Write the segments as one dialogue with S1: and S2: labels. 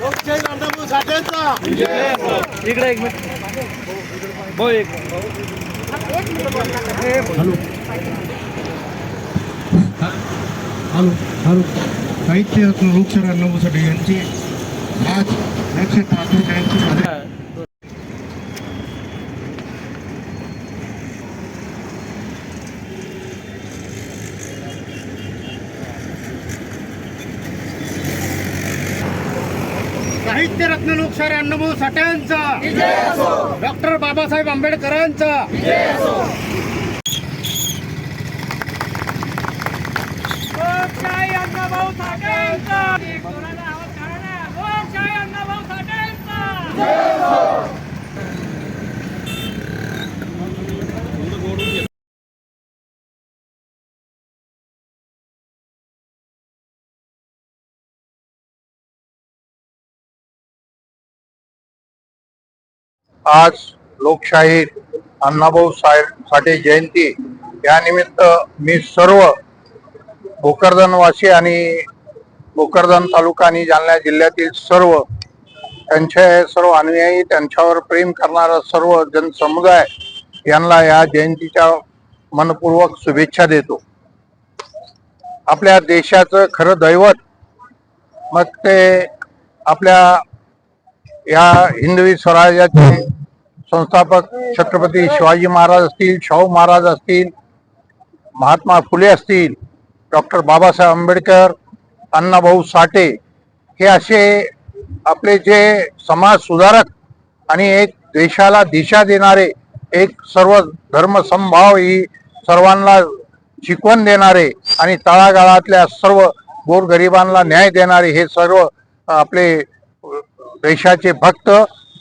S1: लोकशाही साठेंचा
S2: इकडे एक मिनिट. भाऊ एक.
S3: हॅलो. हॅलो साहित्य रत्न लोकशाही अण्णाभाऊ साठे यांची आज एकशे ठाकरे जयंती साजरी
S1: साहित्यरत्न लोकशाही अण्णाभाऊ साठ्यांचा डॉक्टर बाबासाहेब आंबेडकरांचा.
S4: लोकशाही अण्णाभाऊ साठेंचा कोणाला आवाज काढा ना. लोकशाही अण्णाभाऊ साठेंचा
S5: आज लोकशाही अण्णाभाऊ साहेब साठे जयंती या निमित्त मी सर्व भोकरदनवासी आणि भोकरदन तालुका आणि जालना जिल्ह्यातील सर्व त्यांचे सर्व अनुयायी त्यांच्यावर प्रेम करणारा सर्व जनसमुदाय यांना या जयंतीच्या मनपूर्वक शुभेच्छा देतो. आपल्या देशाचं खरं दैवत मग ते आपल्या या हिंदवी स्वराज्याचे संस्थापक छत्रपती शिवाजी महाराज असतील शाहू महाराज असतील महात्मा फुले असतील डॉक्टर बाबासाहेब आंबेडकर अण्णाभाऊ साठे हे असे आपले जे समाज सुधारक आणि एक देशाला दिशा देणारे एक सर्व धर्मसंभाव ही सर्वांना शिकवण देणारे आणि तळागाळातल्या सर्व गोरगरिबांना न्याय देणारे हे सर्व आपले देशाचे भक्त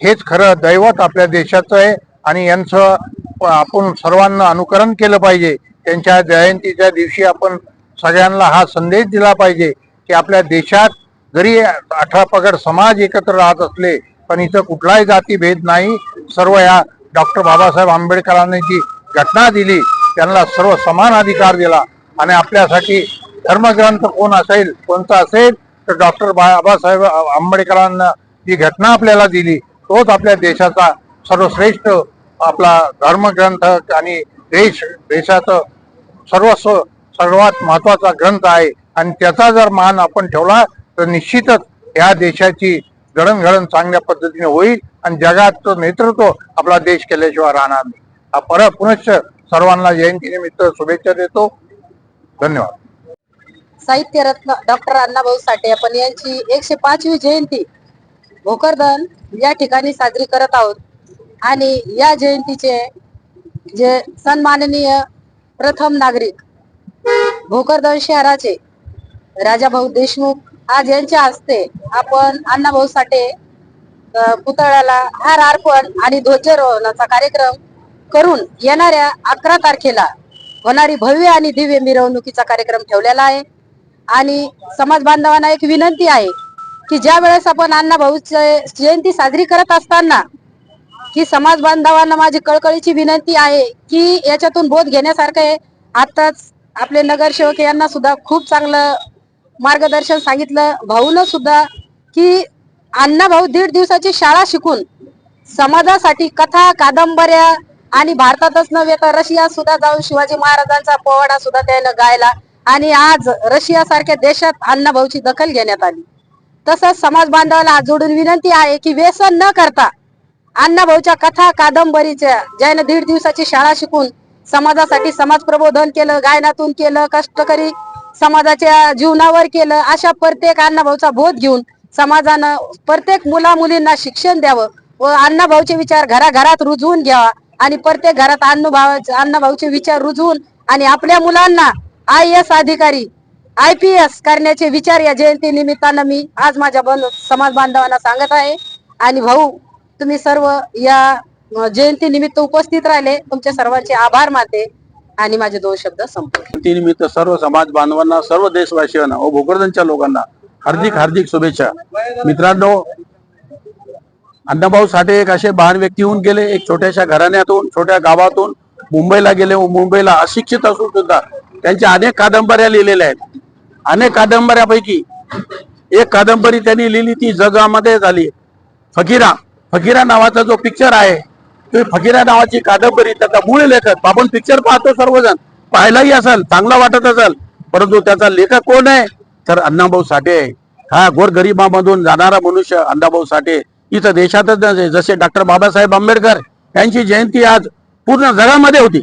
S5: हेच खरं दैवत आपल्या देशाचं आहे आणि यांचं आपण सर्वांना अनुकरण केलं पाहिजे. त्यांच्या जयंतीच्या दिवशी आपण सगळ्यांना हा संदेश दिला पाहिजे की आपल्या देशात जरी अठरा पगड समाज एकत्र राहत असले पण इथं कुठलाही जातीभेद नाही. सर्व या डॉक्टर बाबासाहेब आंबेडकरांनी जी घटना दिली त्यांना सर्व समान अधिकार दिला. आणि आपल्यासाठी धर्मग्रंथ कोण असेल कोणता असेल तर डॉक्टर बाबासाहेब आंबेडकरांना जी घटना आपल्याला दिली तोच आपल्या देशाचा सर्वश्रेष्ठ आपला धर्मग्रंथ आणि देश देशाचं सर्वस्व सर्वात महत्त्वाचा ग्रंथ आहे. आणि त्याचा जर मान आपण ठेवला तर निश्चितच या देशाची जडणघडण चांगल्या पद्धतीने होईल आणि जगाचं नेतृत्व आपला देश केल्याशिवाय राहणार नाही. हा परत पुनश्च सर्वांना जयंतीनिमित्त शुभेच्छा देतो. धन्यवाद.
S6: साहित्यरत्न डॉक्टर अण्णाभाऊ साठे आपण यांची एकशे पाचवी जयंती भोकरदन या ठिकाणी साजरी करत आहोत. आणि या जयंतीचे जे सन्माननीय प्रथम नागरिक भोकरदन शहराचे राजाभाऊ देशमुख आज यांच्या हस्ते आपण अण्णाभाऊ साठे पुतळ्याला हार अर्पण आणि ध्वजारोहणाचा कार्यक्रम करून येणाऱ्या अकरा तारखेला होणारी भव्य आणि दिव्य मिरवणुकीचा कार्यक्रम ठेवलेला आहे. आणि समाज बांधवांना एक विनंती आहे की ज्या वेळेस आपण अण्णा भाऊ जयंती साजरी करत असताना ही समाज बांधवांना माझी कळकळीची विनंती आहे की याच्यातून बोध घेण्यासारखं आहे. आताच आपले नगरसेवक यांना सुद्धा खूप चांगलं मार्गदर्शन सांगितलं. भाऊनं सुद्धा की अण्णा भाऊ दीड दिवसाची शाळा शिकून समाजासाठी कथा कादंबऱ्या आणि भारतातच नव्हे तर रशिया सुद्धा जाऊन शिवाजी महाराजांचा पोवाडा सुद्धा त्यानं गायला आणि आज रशिया सारख्या देशात अण्णाभाऊची दखल घेण्यात आली. तसंच समाज बांधवाला जोडून विनंती आहे की व्यसन न करता अण्णाभाऊच्या कथा कादंबरीच्या ज्यानं दीड दिवसाची शाळा शिकून समाजासाठी समाज प्रबोधन केलं गायनातून केलं कष्टकरी समाजाच्या जीवनावर केलं अशा प्रत्येक अण्णाभाऊचा बोध घेऊन समाजानं प्रत्येक मुला मुलींना शिक्षण द्यावं व अण्णाभाऊचे विचार घराघरात रुजवून घ्यावा आणि प्रत्येक घरात अण्णाभावाचे अण्णाभाऊचे विचार रुजवून आणि आपल्या मुलांना आय एस अधिकारी आय पी एस करण्याचे विचार या जयंती निमित्तानं मी आज माझ्या समाज बांधवांना सांगत आहे. आणि भाऊ तुम्ही सर्व या जयंती निमित्त उपस्थित राहिले. तुमचे सर्वांचे आभार मानते. आणि माझे दोन शब्द संपले
S7: निमित्त सर्व समाज बांधवांना सर्व देशवासियांना व भोकरदनच्या लोकांना हार्दिक हार्दिक शुभेच्छा. मित्रांनो अण्णाभाऊ साठे एक असे महान व्यक्ती होऊन गेले. एक छोट्याशा घराण्यातून छोट्या गावातून मुंबईला गेले. व मुंबईला अशिक्षित असून सुद्धा त्यांच्या अनेक कादंबऱ्या लिहिलेल्या आहेत. अनेक कादंबऱ्यापैकी एक कादंबरी त्यांनी लिहिली ती जगामध्ये झाली. फकीरा फकीरा नावाचा जो पिक्चर आहे ते फकीरा नावाची कादंबरी त्याचा मूळ लेखक आपण पिक्चर पाहतो सर्वजण. पाहायलाही असेल चांगला वाटत असेल परंतु त्याचा लेखक कोण आहे? तर अण्णाभाऊ साठे आहे. हा गोरगरिबामधून जाणारा मनुष्य अण्णाभाऊ साठे. इथं देशातच जसे डॉक्टर बाबासाहेब आंबेडकर यांची जयंती आज पूर्ण जगामध्ये होती.